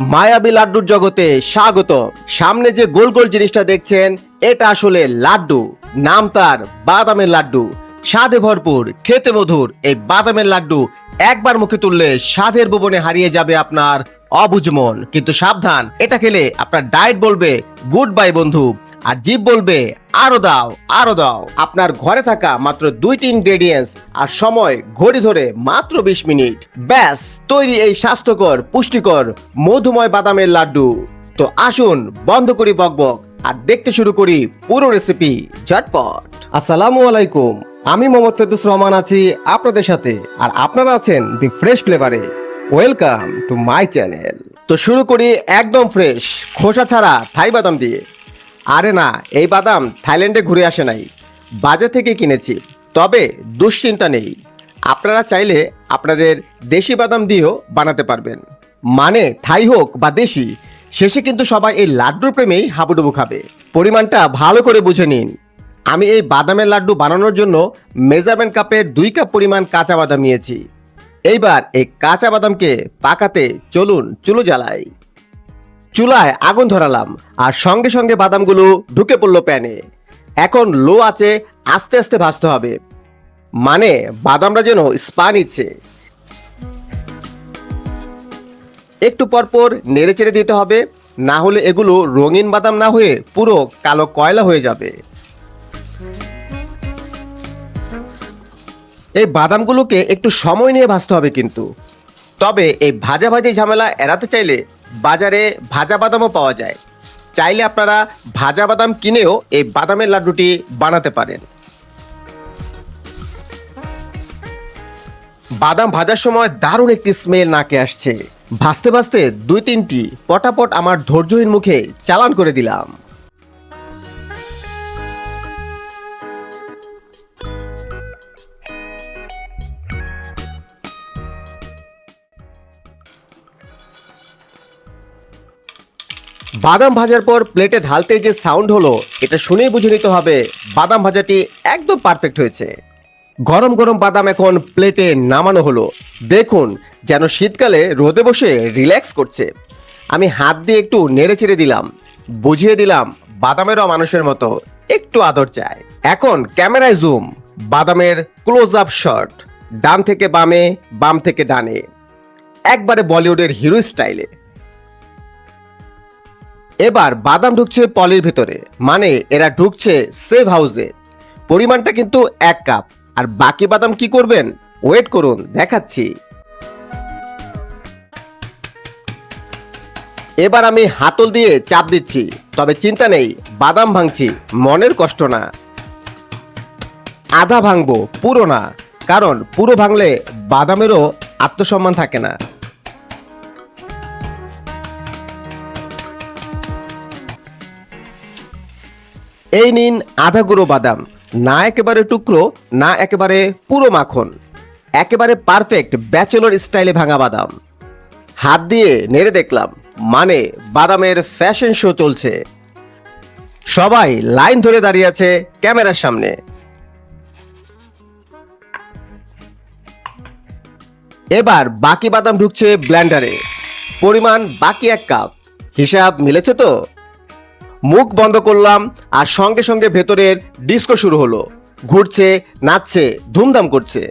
মায়াবী লাড্ডুর জগতে স্বাগত। সামনে যে গোল গোল জিনিসটা দেখছেন, এটা আসলে লাড্ডু। নাম তার বাদামের লাড্ডু। স্বাদে ভরপুর, খেতে মধুর, এই বাদামের লাড্ডু একবার মুখে তুললে স্বাদের ভুবনে হারিয়ে যাবে আপনার অবুজমন কিন্তু সাবধান, এটা খেলে আপনার ডায়েট বলবে, গুড বাই বন্ধু। আর জিভ বলবে, আরও দাও আরও দাও। আপনার ঘরে থাকা মাত্র দুইটি ইনগ্রেডিয়েন্টস আর সময় ঘড়ি ধরে মাত্র বিশ মিনিট। ব্যাস, তৈরি এই স্বাস্থ্যকর, পুষ্টিকর, মধুময় বাদামের লাড্ডু। তো আসুন, বন্ধ করি বকবক আর দেখতে শুরু করি পুরো রেসিপি ঝটপট। আসসালামু আলাইকুম, আমি মোহাম্মদ ফেদুস রহমান আছি আপনাদের সাথে আর আপনারা আছেন দি ফ্রেশ ফ্লেভারে ওয়েলকাম টু মাই চ্যানেল তো শুরু করি একদম ফ্রেশ খোসা ছাড়া থাই বাদাম দিয়ে। আরে না, এই বাদাম থাইল্যান্ডে ঘুরে আসে নাই। বাজার থেকে কিনেছি, তবে দুশ্চিন্তা নেই। আপনারা চাইলে আপনাদের দেশি বাদাম দিয়েও বানাতে পারবেন। মানে থাই হোক বা দেশি, শেষে কিন্তু সবাই এই লাড্ডুর প্রেমেই হাবুডুবু খাবে। পরিমাণটা ভালো করে বুঝে নিন। আমি এই বাদামের লাড্ডু বানানোর জন্য মেজারমেন্ট কাপের দুই কাপ পরিমাণ কাঁচা বাদাম নিয়েছি। এইবার এই কাঁচা বাদামকে পাকাতে চলুন চুলো জ্বালাই। চুলায় আগুন ধরালাম আর সঙ্গে সঙ্গে বাদামগুলো ঢুকে পড়ল প্যানে। এখন লো আছে, আস্তে আস্তে ভাজতে হবে। মানে বাদামরা যেন স্পা নিচ্ছে। একটু পর পর নেড়ে চেড়ে দিতে হবে, না হলে এগুলো রঙিন বাদাম না হয়ে পুরো কালো কয়লা হয়ে যাবে। এই বাদামগুলোকে একটু সময় নিয়ে ভাজতে হবে কিন্তু। তবে এই ভাজা ভাজি ঝামেলা এড়াতে চাইলে বাজারে ভাজা বাদামও পাওয়া যায়। চাইলে আপনারা ভাজা বাদাম কিনেও এই বাদামের লাড্ডুটি বানাতে পারেন। বাদাম ভাজার সময় দারুণ একটি স্মেল নাকে আসছে। ভাজতে ভাজতে দুই তিনটি পটাপট আমার ধৈর্যহীন মুখে চালান করে দিলাম। বাদাম ভাজার পর প্লেটে ঢালতে যে সাউন্ড হলো, এটা শুনেই বুঝে নিতে হবে, বাদাম ভাজাটি একদম পারফেক্ট হয়েছে। গরম গরম বাদাম এখন প্লেটে নামানো হলো। দেখুন যেন শীতকালে রোদে বসে রিল্যাক্স করছে। আমি হাত দিয়ে একটু নেড়ে চেড়ে দিলাম। বুঝিয়ে দিলাম, বাদামেরও মানুষের মতো একটু আদর চায়। এখন ক্যামেরায় জুম বাদামের ক্লোজ আপ শট ডান থেকে বামে, বাম থেকে ডানে। একবারে বলিউডের হিরো স্টাইলে এবার বাদাম ঢুকছে পলির ভেতরে। মানে এরা ঢুকছে সেভ হাউসে পরিমাণটা কিন্তু এক কাপ আর বাকি বাদাম কি করবেন? ওয়েট করুন, দেখাচ্ছি। এবার আমি হাতল দিয়ে চাপ দিচ্ছি। তবে চিন্তা নেই, বাদাম ভাঙছি, মনের কষ্ট না। আধা ভাঙবো, পুরো না। কারণ পুরো ভাঙলে বাদামেরও আত্মসম্মান থাকে না। এই নিন আধা গুঁড়ো বাদাম, না একেবারে টুকরো, না একেবারে পুরো মাখন। একেবারে পারফেক্ট ব্যাচেলর স্টাইলে ভাঙা বাদাম। হাত দিয়ে নেড়ে দেখলাম মানে বাদামের ফ্যাশন শো চলছে। সবাই লাইন ধরে দাঁড়িয়ে আছে ক্যামেরার সামনে। এবার বাকি বাদাম ঢুকছে ব্ল্যান্ডারে পরিমাণ বাকি এক কাপ। হিসাব মিলেছে তো? মুখ বন্ধ করলাম আর সঙ্গে সঙ্গে ভেতরের ডিস্কো শুরু হলো। ঘুরছে, নাচছে, ধুমধাম করছে।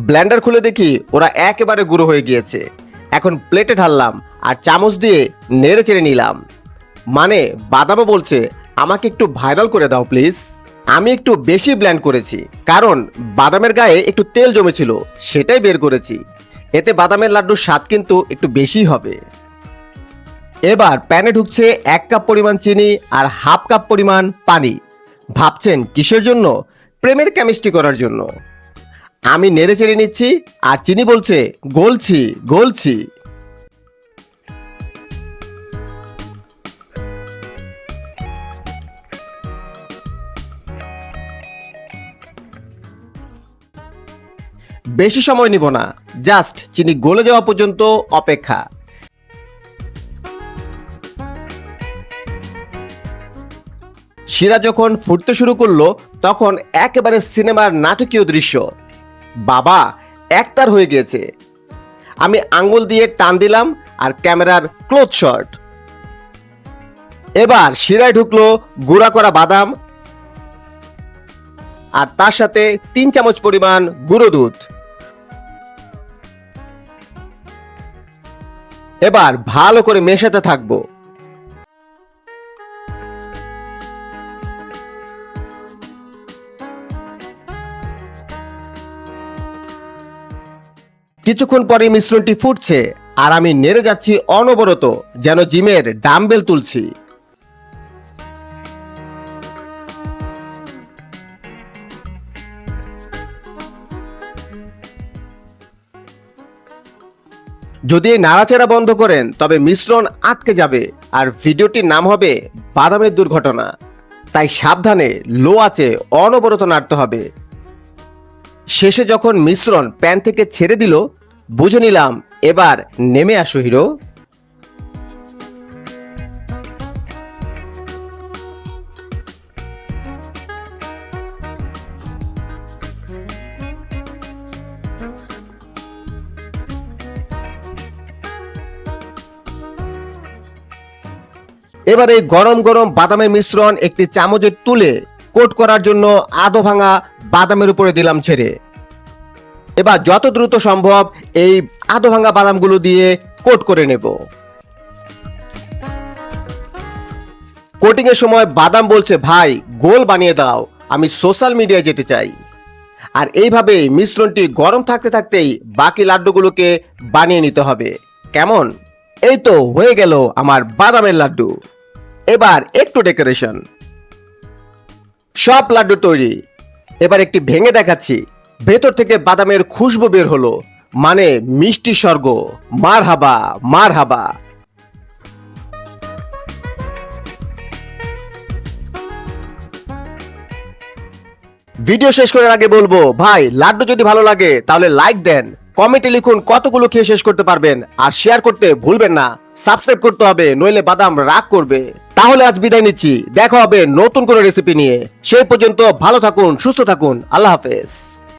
ব্ল্যান্ডার খুলে দেখি ওরা একেবারে গুঁড়ো হয়ে গিয়েছে। এখন প্লেটে ঢাললাম আর চামচ দিয়ে নেড়ে চেড়ে নিলাম। মানে বাদামও বলছে, আমাকে একটু ভাইরাল করে দাও, প্লিজ। আমি একটু বেশি ব্ল্যান্ড করেছি, কারণ বাদামের গায়ে একটু তেল জমেছিল, সেটাই বের করেছি। এতে বাদামের লাড্ডুর স্বাদ কিন্তু একটু বেশি হবে। এবার প্যানে ঢুকছে এক কাপ পরিমাণ চিনি আর হাফ কাপ পরিমাণ পানি। ভাবছেন কিসের জন্য? প্রেমের কেমিস্ট্রি করার জন্য। আমি নেড়ে চেড়ে নিচ্ছি আর চিনি বলছে, গলছি গলছি। বেশি সময় নিব না জাস্ট চিনি গলে যাওয়া পর্যন্ত অপেক্ষা। শিরা যখন ফুটতে শুরু করল, তখন একেবারে সিনেমার নাটকীয় দৃশ্য। বাবা একতার হয়ে গিয়েছে। আমি আঙ্গুল দিয়ে টান দিলাম আর ক্যামেরার ক্লোথ শট। এবার শিরায় ঢুকলো গুঁড়া করা বাদাম আর তার সাথে তিন চামচ পরিমাণ গুঁড়ো দুধ। এবার ভালো করে মেশাতে থাকব। কিছুক্ষণ পরে মিশ্রণটি ফুটছে আর আমি নেড়ে যাচ্ছি অনবরত যেন জিমের ডাম্বেল তুলছি। যদি নাড়াচাড়া বন্ধ করেন, তবে মিশ্রণ আটকে যাবে আর ভিডিওটির নাম হবে বাদামের দুর্ঘটনা। তাই সাবধানে লো আছে অনবরত নাড়তে হবে। শেষে যখন মিশ্রণ প্যান থেকে ছেড়ে দিল, বুঝে নিলাম এবার নেমে আসো হিরো। এবার এই গরম গরম বাদামের মিশ্রণ একটি চামচে তুলে কোট করার জন্য আধো ভাঙা বাদামের উপরে দিলাম ছেড়ে। এবার যত দ্রুত সম্ভব এই আধো ভাঙা বাদামগুলো দিয়ে কোট করে নেব। কোটিং এর সময় বাদাম বলছে, ভাই, গোল বানিয়ে দাও, আমি সোশ্যাল মিডিয়ায় যেতে চাই। আর এইভাবে মিশ্রণটি গরম থাকতে থাকতেই বাকি লাড্ডুগুলোকে বানিয়ে নিতে হবে। কেমন? এই তো হয়ে গেল আমার বাদামের লাড্ডু। এবার একটু ডেকোরেশন। সব লাড্ডু তৈরি। এবার একটি ভেঙে দেখাচ্ছি। ভেতর থেকে বাদামের খুশবু বের হলো। মানে মিষ্টি স্বর্গ। মার হাবা মার হাবা ভিডিও শেষ করার আগে বলব, ভাই, লাড্ডু যদি ভালো লাগে, তাহলে লাইক দেন। কমেন্টে লিখুন কতগুলো খেয়ে শেষ করতে পারবেন। আর শেয়ার করতে ভুলবেন না। সাবস্ক্রাইব করতে হবে, নইলে বাদাম রাগ করবে। তাহলে আজ বিদায় নিচ্ছি। দেখা হবে নতুন কোনো রেসিপি নিয়ে। সেই পর্যন্ত ভালো থাকুন, সুস্থ থাকুন। আল্লাহ হাফেজ।